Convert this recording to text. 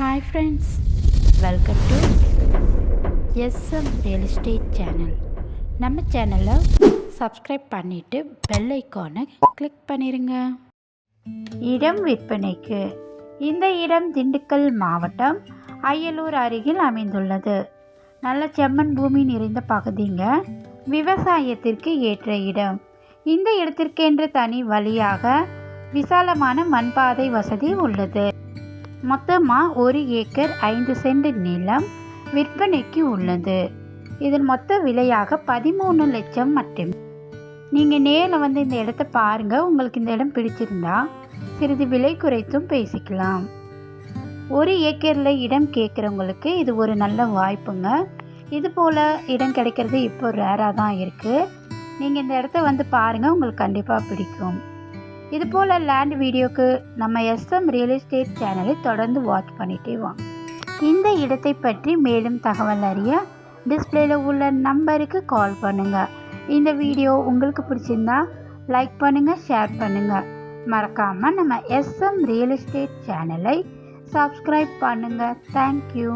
Hi friends welcome to SM real estate channel நம்ம சேனலை subscribe பண்ணிவிட்டு பெல் ஐக்கானை கிளிக் பண்ணிடுங்க இடம் விற்பனைக்கு இந்த இடம் திண்டுக்கல் மாவட்டம் அயலூர் அருகில் அமைந்துள்ளது. நல்ல செம்மண் பூமி நிறைந்த பகுதிங்க. விவசாயத்திற்கு ஏற்ற இடம். இந்த இடத்திற்கென்று தனி வழியாக விசாலமான மண்பாதை வசதி உள்ளது. மொத்தமாக ஒரு ஏக்கர் ஐந்து சென்ட் நிலம் விற்பனைக்கு உள்ளது. இதன் மொத்த விலையாக பதிமூணு லட்சம் மட்டும். நீங்கள் நேரில் வந்து இந்த இடத்த பாருங்கள் உங்களுக்கு இந்த இடம் பிடிச்சிருந்தா சிறிது விலை குறைத்தும் பேசிக்கலாம். ஒரு ஏக்கரில் இடம் கேட்குறவங்களுக்கு இது ஒரு நல்ல வாய்ப்புங்க. இது போல் இடம் கிடைக்கிறது இப்போ ரேராக தான் இருக்குது நீங்கள் இந்த இடத்த வந்து பாருங்கள் உங்களுக்கு கண்டிப்பாக பிடிக்கும். இதுபோல் லேண்ட் வீடியோக்கு நம்ம எஸ்எம் ரியல் எஸ்டேட் சேனலை தொடர்ந்து வாட்ச் பண்ணிகிட்டே வாங்க. இந்த இடத்தை பற்றி மேலும் தகவல் அறிய டிஸ்பிளேல உள்ள நம்பருக்கு கால் பண்ணுங்கள் இந்த வீடியோ உங்களுக்கு பிடிச்சிருந்தா லைக் பண்ணுங்கள் ஷேர் பண்ணுங்கள் மறக்காமல் நம்ம எஸ்எம் ரியல் எஸ்டேட் சேனலை சப்ஸ்கிரைப் பண்ணுங்கள் தேங்க்யூ